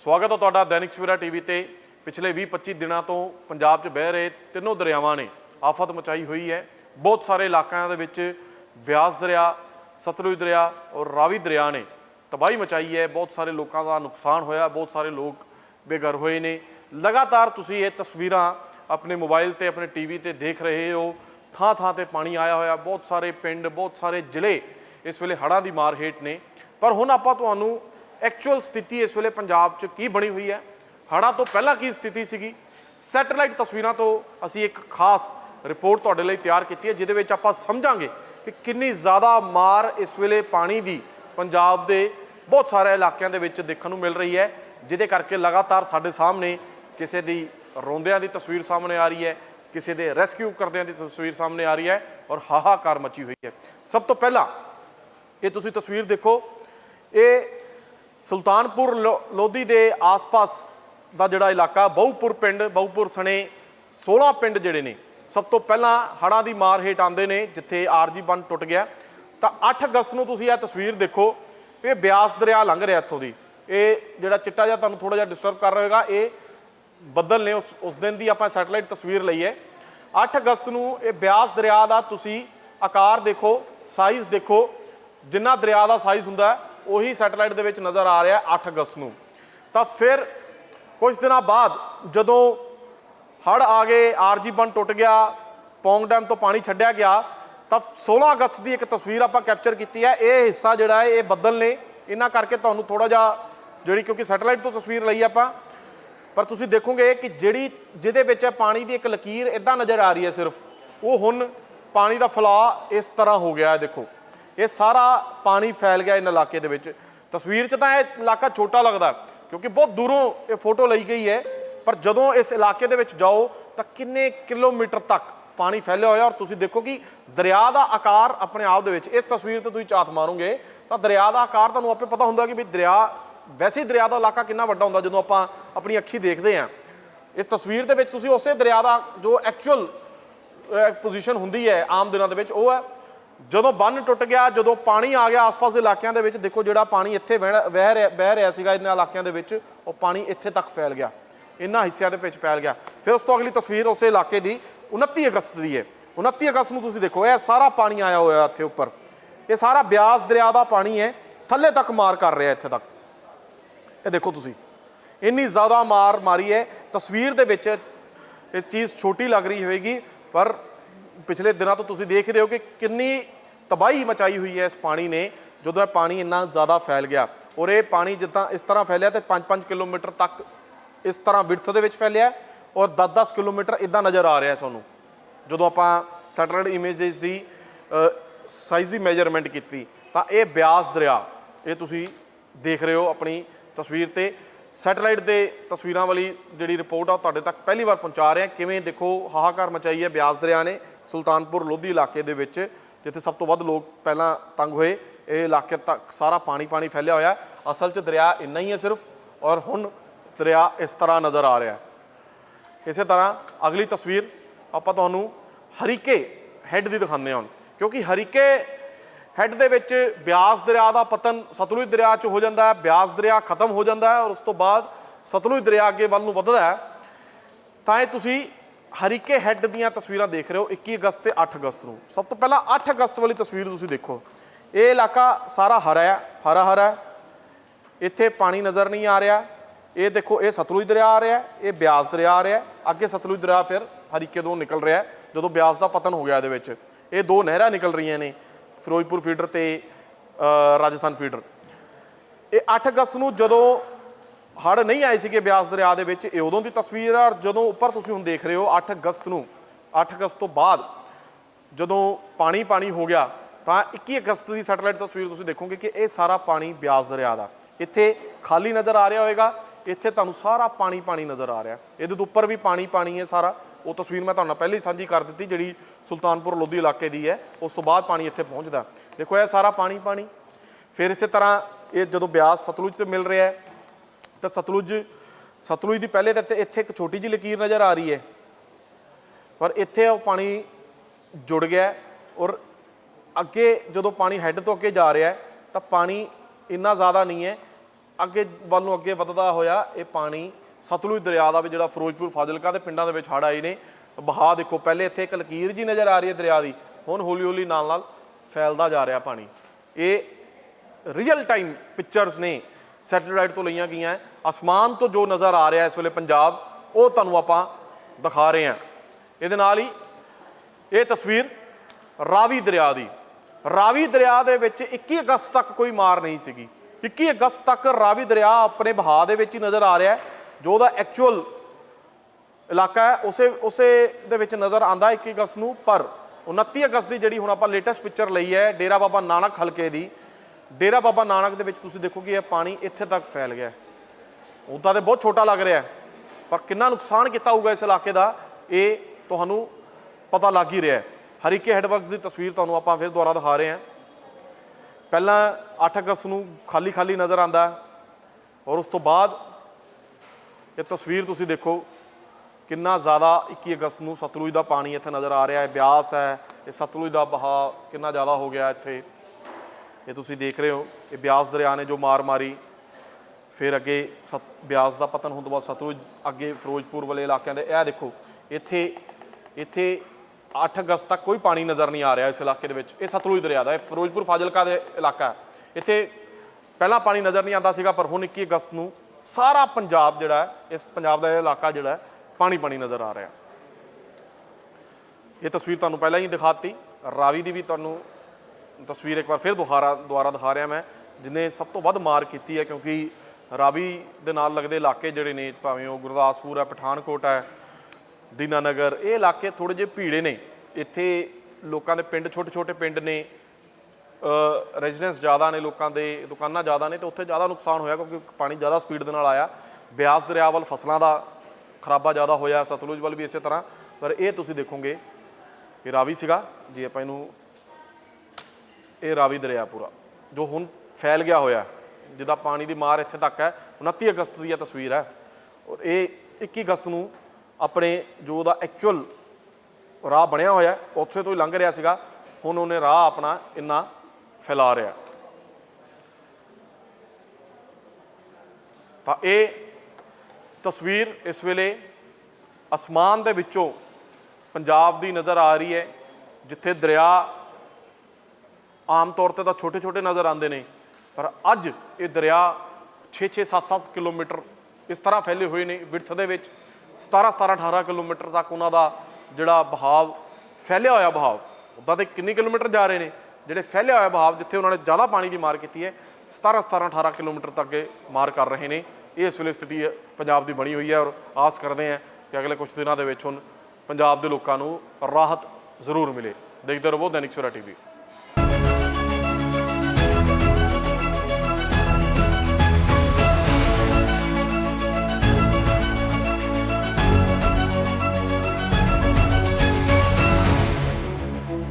ਸਵਾਗਤ ਹੈ ਤੁਹਾਡਾ ਦੈਨਿਕ ਸਵੇਰਾ ਟੀਵੀ ਤੇ। ਪਿਛਲੇ 20-25 ਦਿਨਾਂ ਤੋਂ ਪੰਜਾਬ 'ਚ ਬਹਿ ਰਹੇ ਤਿੰਨੋਂ ਦਰਿਆਵਾਂ ਨੇ ਆਫਤ ਮਚਾਈ ਹੋਈ ਹੈ। ਬਹੁਤ ਸਾਰੇ ਇਲਾਕਿਆਂ ਦੇ ਵਿੱਚ ਬਿਆਸ ਦਰਿਆ, ਸਤਲੁਜ ਦਰਿਆ ਔਰ ਰਾਵੀ ਦਰਿਆ ਨੇ ਤਬਾਹੀ ਮਚਾਈ ਹੈ। ਬਹੁਤ ਸਾਰੇ ਲੋਕਾਂ ਦਾ ਨੁਕਸਾਨ ਹੋਇਆ, ਬਹੁਤ ਸਾਰੇ ਲੋਕ ਬੇਘਰ ਹੋਏ ਨੇ। ਲਗਾਤਾਰ ਤੁਸੀਂ ਇਹ ਤਸਵੀਰਾਂ ਆਪਣੇ ਮੋਬਾਈਲ ਤੇ, ਆਪਣੇ ਟੀਵੀ ਤੇ ਦੇਖ ਰਹੇ ਹੋ। ਥਾਂ ਥਾਂ ਤੇ ਪਾਣੀ ਆਇਆ ਹੋਇਆ, ਬਹੁਤ ਸਾਰੇ ਪਿੰਡ, ਬਹੁਤ ਸਾਰੇ ਜ਼ਿਲ੍ਹੇ ਇਸ ਵੇਲੇ ਹੜ੍ਹਾਂ ਦੀ ਮਾਰ ਹੇਠ ਨੇ। ਪਰ ਹੁਣ ਆਪਾਂ ਤੁਹਾਨੂੰ ਐਕਚੁਅਲ ਸਥਿਤੀ ਇਸ ਵੇਲੇ ਪੰਜਾਬ 'ਚ ਕੀ ਬਣੀ ਹੋਈ ਹੈ? ਹੜ੍ਹਾਂ ਤੋਂ ਪਹਿਲਾਂ ਕੀ ਸਥਿਤੀ ਸੀਗੀ? ਸੈਟੇਲਾਈਟ ਤਸਵੀਰਾਂ ਤੋਂ ਅਸੀਂ ਇੱਕ ਖਾਸ ਰਿਪੋਰਟ ਤੁਹਾਡੇ ਲਈ ਤਿਆਰ ਕੀਤੀ ਹੈ, ਜਿਹਦੇ ਵਿੱਚ ਆਪਾਂ ਸਮਝਾਂਗੇ ਕਿ ਕਿੰਨੀ ਜ਼ਿਆਦਾ ਮਾਰ ਇਸ ਵੇਲੇ ਪਾਣੀ ਦੀ ਪੰਜਾਬ ਦੇ ਬਹੁਤ ਸਾਰੇ ਇਲਾਕਿਆਂ ਦੇ ਵਿੱਚ ਦੇਖਣ ਨੂੰ ਮਿਲ ਰਹੀ ਹੈ, ਜਿਹਦੇ ਕਰਕੇ ਲਗਾਤਾਰ ਸਾਡੇ ਸਾਹਮਣੇ ਕਿਸੇ ਦੀ ਰੋਂਦਿਆਂ ਦੀ ਤਸਵੀਰ ਸਾਹਮਣੇ ਆ ਰਹੀ ਹੈ, ਕਿਸੇ ਦੇ ਰੈਸਕਿਊ ਕਰਦਿਆਂ ਦੀ ਤਸਵੀਰ ਸਾਹਮਣੇ ਆ ਰਹੀ ਹੈ ਔਰ ਹਾਹਾਕਾਰ ਮਚੀ ਹੋਈ ਹੈ। ਸਭ ਤੋਂ ਪਹਿਲਾਂ ਇਹ ਤੁਸੀਂ ਤਸਵੀਰ ਦੇਖੋ, ਇਹ ਸੁਲਤਾਨਪੁਰ ਲੋ- ਲੋਧੀ ਦੇ ਆਸ-ਪਾਸ ਦਾ ਜਿਹੜਾ ਇਲਾਕਾ ਬਹੁਪੁਰ ਪਿੰਡ ਬਹੁਪੁਰ ਸਣੇ 16 ਪਿੰਡ ਜਿਹੜੇ ਨੇ ਸਭ ਤੋਂ ਪਹਿਲਾਂ ਹੜ੍ਹਾਂ ਦੀ ਮਾਰ ਹੇਠ ਆਉਂਦੇ ਨੇ ਜਿੱਥੇ ਆਰਜੀ ਬੰਨ ਟੁੱਟ ਗਿਆ। ਤਾਂ 8 ਅਗਸਤ ਨੂੰ ਤੁਸੀਂ ਇਹ ਤਸਵੀਰ ਦੇਖੋ ਇਹ ਬਿਆਸ ਦਰਿਆ ਲੰਘ ਰਿਹਾ ਇੱਥੋਂ ਦੀ। ਇਹ ਜਿਹੜਾ ਚਿੱਟਾ ਜਿਹਾ ਤੁਹਾਨੂੰ ਥੋੜਾ ਜਿਹਾ ਡਿਸਟਰਬ ਕਰ ਰਿਹਾ ਹੋਵੇਗਾ ਇਹ ਬੱਦਲ ਨੇ ਉਸ ਉਸ ਦਿਨ ਦੀ ਆਪਾਂ ਸੈਟਲਾਈਟ ਤਸਵੀਰ ਲਈ ਹੈ। 8 ਅਗਸਤ ਨੂੰ ਇਹ ਬਿਆਸ ਦਰਿਆ ਦਾ ਤੁਸੀਂ ਆਕਾਰ ਦੇਖੋ ਸਾਈਜ਼ ਦੇਖੋ ਜਿੰਨਾ ਦਰਿਆ ਦਾ ਸਾਈਜ਼ ਹੁੰਦਾ ਹੈ, ਉਹੀ ਸੈਟੇਲਾਈਟ ਦੇ ਵਿੱਚ ਨਜ਼ਰ ਆ ਰਿਹਾ ਹੈ 8 ਅਗਸਤ ਨੂੰ। ਤਾਂ ਫਿਰ ਕੁਝ ਦਿਨਾਂ ਬਾਅਦ ਜਦੋਂ ਹੜ ਆ ਗਏ, ਆਰਜੀ ਬੰਨ ਟੁੱਟ ਗਿਆ, ਪੌਂਗ ਡੈਮ ਤੋਂ ਪਾਣੀ ਛੱਡਿਆ ਗਿਆ, ਤਾਂ 16 ਅਗਸਤ ਦੀ ਇੱਕ ਤਸਵੀਰ ਆਪਾਂ ਕੈਪਚਰ ਕੀਤੀ ਹੈ। ਇਹ ਹਿੱਸਾ ਜਿਹੜਾ ਹੈ, ਇਹ ਬੱਦਲ ਨੇ ਇਹਨਾਂ ਕਰਕੇ ਤੁਹਾਨੂੰ ਥੋੜਾ ਜਿਹਾ ਜਿਹੜੀ ਕਿਉਂਕਿ ਸੈਟੇਲਾਈਟ ਤੋਂ ਤਸਵੀਰ ਲਈ ਆਪਾਂ। ਪਰ ਤੁਸੀਂ ਦੇਖੋਗੇ ਕਿ ਜਿਹੜੀ ਜਿਹਦੇ ਵਿੱਚ ਪਾਣੀ ਦੀ ਇੱਕ ਲਕੀਰ ਇਦਾਂ ਨਜ਼ਰ ਆ ਰਹੀ ਹੈ ਸਿਰਫ। ਉਹ ਹੁਣ ਪਾਣੀ ਦਾ ਫਲਾਅ ਇਸ ਤਰ੍ਹਾਂ ਹੋ ਗਿਆ ਹੈ, ਦੇਖੋ। ਇਹ ਸਾਰਾ ਪਾਣੀ ਫੈਲ ਗਿਆ ਇਹਨਾਂ ਇਲਾਕੇ ਦੇ ਵਿੱਚ। ਤਸਵੀਰ 'ਚ ਤਾਂ ਇਹ ਇਲਾਕਾ ਛੋਟਾ ਲੱਗਦਾ, ਕਿਉਂਕਿ ਬਹੁਤ ਦੂਰੋਂ ਇਹ ਫੋਟੋ ਲਈ ਗਈ ਹੈ। ਪਰ ਜਦੋਂ ਇਸ ਇਲਾਕੇ ਦੇ ਵਿੱਚ ਜਾਓ, ਤਾਂ ਕਿੰਨੇ ਕਿਲੋਮੀਟਰ ਤੱਕ ਪਾਣੀ ਫੈਲਿਆ ਹੋਇਆ ਔਰ ਤੁਸੀਂ ਦੇਖੋ ਕਿ ਦਰਿਆ ਦਾ ਆਕਾਰ ਆਪਣੇ ਆਪ ਦੇ ਵਿੱਚ, ਇਸ ਤਸਵੀਰ ਤੇ ਤੁਸੀਂ ਝਾਤ ਮਾਰੋਗੇ, ਤਾਂ ਦਰਿਆ ਦਾ ਆਕਾਰ ਤੁਹਾਨੂੰ ਆਪੇ ਪਤਾ ਹੁੰਦਾ ਕਿ ਵੀ ਦਰਿਆ, ਵੈਸੇ ਹੀ ਦਰਿਆ ਦਾ ਇਲਾਕਾ ਕਿੰਨਾ ਵੱਡਾ ਹੁੰਦਾ ਜਦੋਂ ਆਪਾਂ ਆਪਣੀ ਅੱਖੀ ਦੇਖਦੇ ਹਾਂ। ਇਸ ਤਸਵੀਰ ਦੇ ਵਿੱਚ ਤੁਸੀਂ ਉਸੇ ਦਰਿਆ ਦਾ ਜੋ ਐਕਚੁਅਲ ਪੋਜੀਸ਼ਨ ਹੁੰਦੀ ਹੈ ਆਮ ਦਿਨਾਂ ਦੇ ਵਿੱਚ, ਉਹ ਹੈ ਜਦੋਂ ਬੰਨ ਟੁੱਟ ਗਿਆ, ਜਦੋਂ ਪਾਣੀ ਆ ਗਿਆ ਆਸ-ਪਾਸ ਦੇ ਇਲਾਕਿਆਂ ਦੇ ਵਿੱਚ, ਦੇਖੋ ਜਿਹੜਾ ਪਾਣੀ ਇੱਥੇ ਵਹਿ ਵਹਿ ਰਿਹਾ ਵਹਿ ਰਿਹਾ ਸੀਗਾ ਇਹਨਾਂ ਇਲਾਕਿਆਂ ਦੇ ਵਿੱਚ, ਉਹ ਪਾਣੀ ਇੱਥੇ ਤੱਕ ਫੈਲ ਗਿਆ। ਇਹਨਾਂ ਹਿੱਸਿਆਂ ਦੇ ਵਿੱਚ ਫੈਲ ਗਿਆ। ਫਿਰ ਉਸ ਤੋਂ ਅਗਲੀ ਤਸਵੀਰ ਉਸੇ ਇਲਾਕੇ ਦੀ 29 ਅਗਸਤ ਦੀ ਹੈ 29 ਅਗਸਤ ਨੂੰ ਤੁਸੀਂ ਦੇਖੋ, ਇਹ ਸਾਰਾ ਪਾਣੀ ਆਇਆ ਹੋਇਆ ਇੱਥੇ ਉੱਪਰ। ਇਹ ਸਾਰਾ ਬਿਆਸ ਦਰਿਆ ਦਾ ਪਾਣੀ ਹੈ ਥੱਲੇ ਤੱਕ ਮਾਰ ਕਰ ਰਿਹਾ ਇੱਥੇ ਤੱਕ। ਇਹ ਦੇਖੋ ਤੁਸੀਂ, ਇੰਨੀ ਜ਼ਿਆਦਾ ਮਾਰ ਮਾਰੀ ਹੈ ਤਸਵੀਰ ਦੇ ਵਿੱਚ ਇਹ ਚੀਜ਼ ਛੋਟੀ ਲੱਗ ਰਹੀ ਹੋਵੇਗੀ ਪਰ ਪਿਛਲੇ ਦਿਨਾਂ ਤੋਂ ਤੁਸੀਂ ਦੇਖ ਰਹੇ ਹੋ ਕਿ ਕਿੰਨੀ ਤਬਾਹੀ ਮਚਾਈ ਹੋਈ ਹੈ ਇਸ ਪਾਣੀ ਨੇ, ਜਦੋਂ ਇਹ ਪਾਣੀ ਇੰਨਾ ਜ਼ਿਆਦਾ ਫੈਲ ਗਿਆ। ਔਰ ਇਹ ਪਾਣੀ ਜਿੱਦਾਂ ਇਸ ਤਰ੍ਹਾਂ ਫੈਲਿਆ ਤੇ 5-5 ਕਿਲੋਮੀਟਰ ਤੱਕ ਇਸ ਤਰ੍ਹਾਂ ਵਿਡਥ ਦੇ ਵਿੱਚ ਫੈਲਿਆ ਔਰ 10-10 ਕਿਲੋਮੀਟਰ ਇਦਾਂ ਨਜ਼ਰ ਆ ਰਿਹਾ ਹੈ ਸਾਨੂੰ। ਜਦੋਂ ਆਪਾਂ ਸੈਟੇਲਾਈਟ ਇਮੇजेस ਦੀ ਸਾਈਜ਼ ਦੀ ਮੈਜ਼ਰਮੈਂਟ ਕੀਤੀ, ਤਾਂ ਇਹ ਬਿਆਸ ਦਰਿਆ, ਇਹ ਤੁਸੀਂ ਦੇਖ ਰਹੇ ਹੋ ਆਪਣੀ ਤਸਵੀਰ ਤੇ। ਸੈਟੇਲਾਈਟ ਦੇ ਤਸਵੀਰਾਂ ਵਾਲੀ ਜਿਹੜੀ ਰਿਪੋਰਟ ਆ ਉਹ ਤੁਹਾਡੇ ਤੱਕ ਪਹਿਲੀ ਵਾਰ ਪਹੁੰਚਾ ਰਹੇ ਹਾਂ। ਕਿਵੇਂ ਦੇਖੋ, ਹਾਹਾਕਾਰ ਮਚਾਈ ਹੈ ਬਿਆਸ ਦਰਿਆ ਨੇ, ਸੁਲਤਾਨਪੁਰ ਲੋਧੀ ਇਲਾਕੇ ਦੇ ਵਿੱਚ, ਜਿੱਥੇ ਸਭ ਤੋਂ ਵੱਧ ਲੋਕ ਪਹਿਲਾਂ ਤੰਗ ਹੋਏ। ਇਹ ਇਲਾਕੇ ਤੱਕ ਸਾਰਾ ਪਾਣੀ ਪਾਣੀ ਫੈਲਿਆ ਹੋਇਆ ਅਸਲ 'ਚ ਦਰਿਆ ਇੰਨਾ ਹੀ ਹੈ ਸਿਰਫ ਔਰ ਹੁਣ ਦਰਿਆ ਇਸ ਤਰ੍ਹਾਂ ਨਜ਼ਰ ਆ ਰਿਹਾ ਹੈ। ਇਸੇ ਤਰ੍ਹਾਂ ਅਗਲੀ ਤਸਵੀਰ ਆਪਾਂ ਤੁਹਾਨੂੰ ਹਰੀਕੇ ਹੈੱਡ ਦੀ ਦਿਖਾਉਂਦੇ ਹਾਂ ਕਿਉਂਕਿ ਹਰੀਕੇ ਹੈੱਡ ਦੇ ਵਿੱਚ ਬਿਆਸ ਦਰਿਆ ਦਾ ਪਤਨ ਸਤਲੁਜ ਦਰਿਆ 'ਚ ਹੋ ਜਾਂਦਾ ਹੈ, ਬਿਆਸ ਦਰਿਆ ਖਤਮ ਹੋ ਜਾਂਦਾ ਹੈ ਔਰ ਉਸ ਤੋਂ ਬਾਅਦ ਸਤਲੁਜ ਦਰਿਆ ਅੱਗੇ ਵੱਲ ਨੂੰ ਵੱਧਦਾ ਹੈ। ਤਾਂ ਇਹ ਤੁਸੀਂ ਹਰੀਕੇ ਹੈੱਡ ਦੀਆਂ ਤਸਵੀਰਾਂ ਦੇਖ ਰਹੇ ਹੋ 21 ਅਗਸਤ ਤੇ 8 ਅਗਸਤ ਨੂੰ। ਸਭ ਤੋਂ ਪਹਿਲਾਂ 8 ਅਗਸਤ ਵਾਲੀ ਤਸਵੀਰ ਤੁਸੀਂ ਦੇਖੋ। ਇਹ ਇਲਾਕਾ ਸਾਰਾ ਹਰਾ ਹੈ, ਹਰਾ ਹਰਾ ਇੱਥੇ ਪਾਣੀ ਨਜ਼ਰ ਨਹੀਂ ਆ ਰਿਹਾ। ਇਹ ਦੇਖੋ, ਇਹ ਸਤਲੁਜ ਦਰਿਆ ਆ ਰਿਹਾ ਇਹ ਬਿਆਸ ਦਰਿਆ ਆ ਰਿਹਾ ਅੱਗੇ ਸਤਲੁਜ ਦਰਿਆ ਫਿਰ ਹਰੀਕੇ ਤੋਂ ਨਿਕਲ ਰਿਹਾ ਜਦੋਂ ਬਿਆਸ ਦਾ ਪਤਨ ਹੋ ਗਿਆ ਇਹਦੇ ਵਿੱਚ। ਇਹ ਦੋ ਨਹਿਰਾਂ ਨਿਕਲ ਰਹੀਆਂ ਨੇ। ਫਿਰੋਜ਼ਪੁਰ ਫੀਡਰ ਤੇ ਰਾਜਸਥਾਨ ਫੀਡਰ। ਇਹ 8 ਅਗਸਤ ਨੂੰ ਜਦੋਂ ਹੜ੍ਹ ਨਹੀਂ ਆਏ ਸੀਗੇ ਬਿਆਸ ਦਰਿਆ ਦੇ ਵਿੱਚ, ਇਹ ਉਦੋਂ ਦੀ ਤਸਵੀਰ ਆ ਔਰ ਜਦੋਂ ਉੱਪਰ ਤੁਸੀਂ ਹੁਣ ਦੇਖ ਰਹੇ ਹੋ 8 ਅਗਸਤ ਨੂੰ 8 ਅਗਸਤ ਤੋਂ ਬਾਅਦ ਜਦੋਂ ਪਾਣੀ ਪਾਣੀ ਹੋ ਗਿਆ, ਤਾਂ 21 ਅਗਸਤ ਦੀ ਸੈਟੇਲਾਈਟ ਤਸਵੀਰ ਤੁਸੀਂ ਦੇਖੋਗੇ ਕਿ ਇਹ ਸਾਰਾ ਪਾਣੀ ਬਿਆਸ ਦਰਿਆ ਦਾ। ਇੱਥੇ ਖਾਲੀ ਨਜ਼ਰ ਆ ਰਿਹਾ ਹੋਵੇਗਾ ਇੱਥੇ ਤੁਹਾਨੂੰ ਸਾਰਾ ਪਾਣੀ ਪਾਣੀ ਨਜ਼ਰ ਆ ਰਿਹਾ। ਇਹਦੇ ਤੋਂ ਉੱਪਰ ਵੀ ਪਾਣੀ ਪਾਣੀ ਹੈ ਸਾਰਾ। ਉਹ ਤਸਵੀਰ ਮੈਂ ਤੁਹਾਨੂੰ ਨਾਲ ਹੀ ਸਾਂਝੀ ਕਰ ਦਿੱਤੀ, ਜਿਹੜੀ ਸੁਲਤਾਨਪੁਰ ਲੋਧੀ ਇਲਾਕੇ ਦੀ ਹੈ। ਉਸ ਤੋਂ ਬਾਅਦ ਪਾਣੀ ਇੱਥੇ ਪਹੁੰਚਦਾ। ਦੇਖੋ, ਇਹ ਸਾਰਾ ਪਾਣੀ ਪਾਣੀ। ਫਿਰ ਇਸੇ ਤਰ੍ਹਾਂ ਇਹ ਜਦੋਂ ਬਿਆਸ ਸਤਲੁਜ ਤੇ ਮਿਲ ਰਿਹਾ ਹੈ, ਤਾਂ ਸਤਲੁਜ ਸਤਲੁਜ ਦੀ ਪਹਿਲੇ ਤਾਂ ਇੱਥੇ- ਇੱਕ ਛੋਟੀ ਜਿਹੀ ਲਕੀਰ ਨਜ਼ਰ ਆ ਰਹੀ ਹੈ। ਪਰ ਇੱਥੇ ਉਹ ਪਾਣੀ ਜੁੜ ਗਿਆ ਔਰ ਅੱਗੇ ਜਦੋਂ ਪਾਣੀ ਹੈੱਡ ਤੋਂ ਅੱਗੇ ਜਾ ਰਿਹਾ ਤਾਂ ਪਾਣੀ ਇੰਨਾ ਜ਼ਿਆਦਾ ਨਹੀਂ ਹੈ। ਅੱਗੇ ਵੱਲ ਨੂੰ ਅੱਗੇ ਵੱਧਦਾ ਹੋਇਆ ਇਹ ਪਾਣੀ ਸਤਲੁਜ ਦਰਿਆ ਦਾ ਵੀ ਜਿਹੜਾ ਫਿਰੋਜ਼ਪੁਰ ਫਾਜ਼ਿਲਕਾ ਦੇ ਪਿੰਡਾਂ ਦੇ ਵਿੱਚ ਹੜ੍ਹ ਆਏ ਨੇ। ਬਹਾ ਦੇਖੋ, ਪਹਿਲੇ ਇੱਥੇ ਇੱਕ ਲਕੀਰ ਜੀ ਨਜ਼ਰ ਆ ਰਹੀ ਹੈ ਦਰਿਆ ਦੀ। ਹੁਣ ਹੌਲੀ ਹੌਲੀ ਨਾਲ ਨਾਲ ਫੈਲਦਾ ਜਾ ਰਿਹਾ ਪਾਣੀ। ਇਹ ਰੀਅਲ ਟਾਈਮ ਪਿਕਚਰਸ ਨੇ, ਸੈਟੇਲਾਈਟ ਤੋਂ ਲਈਆਂ ਗਈਆਂ। ਹੈ। ਅਸਮਾਨ ਤੋਂ ਜੋ ਨਜ਼ਰ ਆ ਰਿਹਾ ਇਸ ਵੇਲੇ ਪੰਜਾਬ, ਉਹ ਤੁਹਾਨੂੰ ਆਪਾਂ ਦਿਖਾ ਰਹੇ ਹਾਂ। ਇਹਦੇ ਨਾਲ ਹੀ ਇਹ ਤਸਵੀਰ ਰਾਵੀ ਦਰਿਆ ਦੀ। ਰਾਵੀ ਦਰਿਆ ਦੇ ਵਿੱਚ 21 ਅਗਸਤ ਤੱਕ ਕੋਈ ਮਾਰ ਨਹੀਂ ਸੀਗੀ। 21 ਅਗਸਤ ਤੱਕ ਰਾਵੀ ਦਰਿਆ ਆਪਣੇ ਬਹਾਅ ਦੇ ਵਿੱਚ ਹੀ ਨਜ਼ਰ ਆ ਰਿਹਾ ਹੈ। ਜੋ ਉਹਦਾ ਐਕਚੁਅਲ ਇਲਾਕਾ ਹੈ, ਉਸੇ ਉਸੇ ਦੇ ਵਿੱਚ ਨਜ਼ਰ ਆਂਦਾ 21 ਅਗਸਤ ਨੂੰ ਪਰ 29 ਅਗਸਤ ਦੀ ਜਿਹੜੀ ਹੁਣ ਆਪਾਂ ਲੇਟੈਸਟ ਪਿਕਚਰ ਲਈ ਹੈ, ਡੇਰਾ ਬਾਬਾ ਨਾਨਕ ਹਲਕੇ ਦੀ। ਡੇਰਾ ਬਾਬਾ ਨਾਨਕ ਦੇ ਵਿੱਚ ਤੁਸੀਂ ਦੇਖੋ ਕਿ ਇਹ ਪਾਣੀ ਇੱਥੇ ਤੱਕ ਫੈਲ ਗਿਆ ਉਦਾਂ ਤੇ ਬਹੁਤ ਛੋਟਾ ਲੱਗ ਰਿਹਾ ਪਰ ਕਿੰਨਾ ਨੁਕਸਾਨ ਕੀਤਾ ਹੋਊਗਾ ਇਸ ਇਲਾਕੇ ਦਾ, ਇਹ ਤੁਹਾਨੂੰ ਪਤਾ ਲੱਗ ਹੀ ਰਿਹਾ ਹੈ। ਹਰੀਕੇ ਹੈਡਵਰਕਸ ਦੀ ਤਸਵੀਰ ਤੁਹਾਨੂੰ ਆਪਾਂ ਫਿਰ ਦੁਬਾਰਾ ਦਿਖਾ ਰਹੇ ਹਾਂ। ਪਹਿਲਾਂ 8 ਅਗਸਤ ਨੂੰ ਖਾਲੀ ਖਾਲੀ ਨਜ਼ਰ ਆਂਦਾ ਔਰ ਉਸ ਤੋਂ ਬਾਅਦ ਇਹ ਤਸਵੀਰ ਤੁਸੀਂ ਦੇਖੋ ਕਿੰਨਾ ਜ਼ਿਆਦਾ 21 ਅਗਸਤ ਨੂੰ ਸਤਲੁਜ ਦਾ ਪਾਣੀ ਇੱਥੇ ਨਜ਼ਰ ਆ ਰਿਹਾ ਹੈ, ਬਿਆਸ ਹੈ, ਇਹ ਸਤਲੁਜ ਦਾ ਬਹਾਅ ਕਿੰਨਾ ਜ਼ਿਆਦਾ ਹੋ ਗਿਆ ਇੱਥੇ। ਇਹ ਤੁਸੀਂ ਦੇਖ ਰਹੇ ਹੋ, ਇਹ ਬਿਆਸ ਦਰਿਆ ਨੇ ਜੋ ਮਾਰ ਮਾਰੀ, ਫਿਰ ਅੱਗੇ ਸਤ, ਬਿਆਸ ਦਾ ਪਤਨ ਹੋਣ ਤੋਂ ਬਾਅਦ ਸਤਲੁਜ ਅੱਗੇ ਫਿਰੋਜ਼ਪੁਰ ਵਾਲੇ ਇਲਾਕਿਆਂ ਦੇ, ਇਹ ਦੇਖੋ, ਇੱਥੇ ਇੱਥੇ 8 ਅਗਸਤ ਤੱਕ ਕੋਈ ਪਾਣੀ ਨਜ਼ਰ ਨਹੀਂ ਆ ਰਿਹਾ ਇਸ ਇਲਾਕੇ ਦੇ ਵਿੱਚ। ਇਹ ਸਤਲੁਜ ਦਰਿਆ ਦਾ, ਇਹ ਫਿਰੋਜ਼ਪੁਰ ਫਾਜ਼ਿਲਕਾ ਦੇ ਇਲਾਕਾ ਹੈ। ਇੱਥੇ ਪਹਿਲਾਂ ਪਾਣੀ ਨਜ਼ਰ ਨਹੀਂ ਆਉਂਦਾ ਸੀਗਾ, ਪਰ ਹੁਣ 21 ਅਗਸਤ ਨੂੰ ਸਾਰਾ ਪੰਜਾਬ ਜਿਹੜਾ ਇਸ ਪੰਜਾਬ ਦਾ ਇਹ ਇਲਾਕਾ ਜਿਹੜਾ ਪਾਣੀ ਪਾਣੀ ਨਜ਼ਰ ਆ ਰਿਹਾ। ਇਹ ਤਸਵੀਰ ਤੁਹਾਨੂੰ ਪਹਿਲਾਂ ਹੀ ਦਿਖਾਤੀ। ਰਾਵੀ ਦੀ ਵੀ ਤੁਹਾਨੂੰ ਤਸਵੀਰ ਇੱਕ ਵਾਰ ਫਿਰ ਦੁਬਾਰਾ ਦੁਬਾਰਾ ਦਿਖਾ ਰਿਹਾ ਮੈਂ, ਜਿਨੇ ਸਭ ਤੋਂ ਵੱਧ ਮਾਰ ਕੀਤੀ ਹੈ, ਕਿਉਂਕਿ ਰਾਵੀ ਦੇ ਨਾਲ ਲੱਗਦੇ ਇਲਾਕੇ ਜਿਹੜੇ ਨੇ, ਭਾਵੇਂ ਉਹ ਗੁਰਦਾਸਪੁਰ ਹੈ, ਪਠਾਨਕੋਟ ਹੈ, ਦੀਨਾਨਗਰ, ਇਹ ਇਲਾਕੇ ਥੋੜੇ ਜਿਹੇ ਭੀੜੇ ਨੇ। ਇੱਥੇ ਲੋਕਾਂ ਦੇ ਪਿੰਡ ਛੋਟੇ ਛੋਟੇ ਪਿੰਡ ਨੇ। ਰੈਜ਼ੀਡੈਂਸ ਜ਼ਿਆਦਾ ਨੇ ਲੋਕਾਂ ਦੇ, ਦੁਕਾਨਾਂ ਜ਼ਿਆਦਾ ਨੇ ਤੇ ਉੱਥੇ ਜ਼ਿਆਦਾ ਨੁਕਸਾਨ ਹੋਇਆ ਕਿਉਂਕਿ ਪਾਣੀ ਜ਼ਿਆਦਾ ਸਪੀਡ ਦੇ ਨਾਲ ਆਇਆ। ਬਿਆਸ ਦਰਿਆ ਵੱਲ ਫਸਲਾਂ ਦਾ ਖਰਾਬਾ ਜ਼ਿਆਦਾ ਹੋਇਆ, ਸਤਲੁਜ ਵੱਲ ਵੀ ਇਸੇ ਤਰ੍ਹਾਂ। ਪਰ ਇਹ ਤੁਸੀਂ ਦੇਖੋਗੇ, ਇਹ ਰਾਵੀ ਸੀਗਾ, ਜੇ ਆਪਾਂ ਇਹਨੂੰ, ਇਹ ਰਾਵੀ ਦਰਿਆ ਪੂਰਾ, ਜੋ ਹੁਣ ਫੈਲ ਗਿਆ ਹੋਇਆ। ਜਿਹਦਾ ਪਾਣੀ ਦੀ ਮਾਰ ਇੱਥੇ ਤੱਕ ਹੈ 29 ਅਗਸਤ ਦੀ ਇਹ ਤਸਵੀਰ ਹੈ। ਔਰ ਇਹ 21 ਅਗਸਤ ਨੂੰ ਆਪਣੇ ਜੋ ਉਹਦਾ ਐਕਚੁਅਲ ਰਾਹ ਬਣਿਆ ਹੋਇਆ, ਉੱਥੇ ਤੋਂ ਹੀ ਲੰਘ ਰਿਹਾ ਸੀਗਾ। ਹੁਣ ਉਹਨੇ ਰਾਹ ਆਪਣਾ ਇੰਨਾ ਫੈਲਾ ਰਿਹਾ। ਤਾਂ ਇਹ ਤਸਵੀਰ ਇਸ ਵੇਲੇ ਅਸਮਾਨ ਦੇ ਵਿੱਚੋਂ ਪੰਜਾਬ ਦੀ ਨਜ਼ਰ ਆ ਰਹੀ ਹੈ, ਜਿੱਥੇ ਦਰਿਆ ਆਮ ਤੌਰ ਤੇ ਤਾਂ ਛੋਟੇ ਛੋਟੇ ਨਜ਼ਰ ਆਉਂਦੇ ਨੇ, ਪਰ ਅੱਜ ਇਹ ਦਰਿਆ 6-6 7-7 ਕਿਲੋਮੀਟਰ ਇਸ ਤਰ੍ਹਾਂ ਫੈਲੇ ਹੋਏ ਨੇ ਵਿਰਥ ਦੇ ਵਿੱਚ 17 17 18 ਕਿਲੋਮੀਟਰ ਤੱਕ ਉਹਨਾਂ ਦਾ ਜਿਹੜਾ ਬਹਾਵ, ਫੈਲਿਆ ਹੋਇਆ ਬਹਾਵ ਉੱਦਾਂ ਤੇ ਕਿੰਨੇ ਕਿਲੋਮੀਟਰ ਜਾ ਰਹੇ ਨੇ ਜਿਹੜੇ ਫੈਲਿਆ ਹੋਇਆ ਬਹਾਵ ਜਿੱਥੇ ਉਹਨਾਂ ਨੇ ਜ਼ਿਆਦਾ ਪਾਣੀ ਦੀ ਮਾਰ ਕੀਤੀ ਹੈ 17 17 18 ਕਿਲੋਮੀਟਰ ਤੱਕ ਇਹ ਮਾਰ ਕਰ ਰਹੇ ਨੇ। ਇਹ ਇਸ ਵੇਲੇ ਸਥਿਤੀ ਪੰਜਾਬ ਦੀ ਬਣੀ ਹੋਈ ਹੈ ਔਰ ਆਸ ਕਰਦੇ ਹਾਂ ਕਿ ਅਗਲੇ ਕੁਝ ਦਿਨਾਂ ਦੇ ਵਿੱਚ ਹੁਣ ਪੰਜਾਬ ਦੇ ਲੋਕਾਂ ਨੂੰ ਰਾਹਤ ਜ਼ਰੂਰ ਮਿਲੇ। ਦੇਖਦੇ ਰਹੋ ਦੈਨਿਕ ਸਵੇਰਾ ਟੀਵੀ।